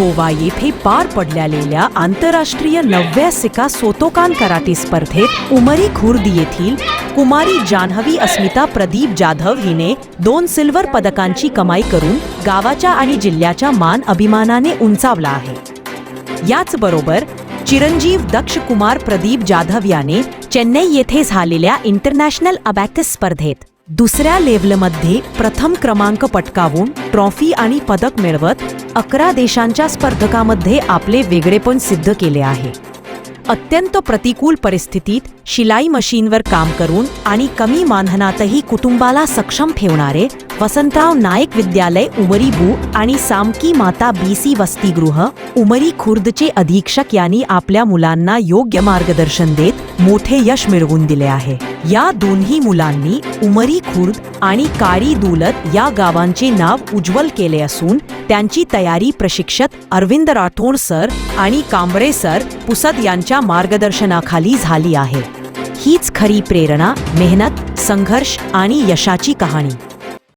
गोवा येथे पार पडलेल्या आंतरराष्ट्रीय नवव्या सिका सोतोकान कराटे स्पर्धेत उमरी खुर्द येथील कुमारी जान्हवी अस्मिता प्रदीप जाधव हिने दोन सिल्वर पदकांची कमाई करून गावाच्या आणि जिल्ह्याच्या मान अभिमानाने उंचावला आहे. याचबरोबर चिरंजीव दक्ष कुमार प्रदीप जाधव याने चेन्नई येथे झालेल्या इंटरनॅशनल अबॅकस स्पर्धेत दुसऱ्या लेव्हलमध्ये प्रथम क्रमांक पटकावून ट्रॉफी आणि पदक मिळवत अकरा देशांच्या स्पर्धकामध्ये आपले वेगळेपण सिद्ध केले आहे. अत्यंत प्रतिकूल परिस्थितीत शिलाई मशीनवर काम करून आणि कमी मानधनातही कुटुंबाला सक्षम ठेवणारे वसंतराव नाईक विद्यालय उमरी बू आणि सामकी माता बी सी वसतिगृह उमरी खुर्दचे अधीक्षक यांनी आपल्या मुलांना योग्य मार्गदर्शन देत मोठे यश मिळवून दिले आहे. या दोन्ही मुलांनी उमरी खुर्द आणि काळी दुलत या गावांचे नाव उज्ज्वल केले असून त्यांची तयारी प्रशिक्षक अरविंद राठोड सर आणि कांबळे सर पुसद यांच्या मार्गदर्शनाखाली झाली आहे. हीच खरी प्रेरणा मेहनत संघर्ष आणि यशाची कहाणी.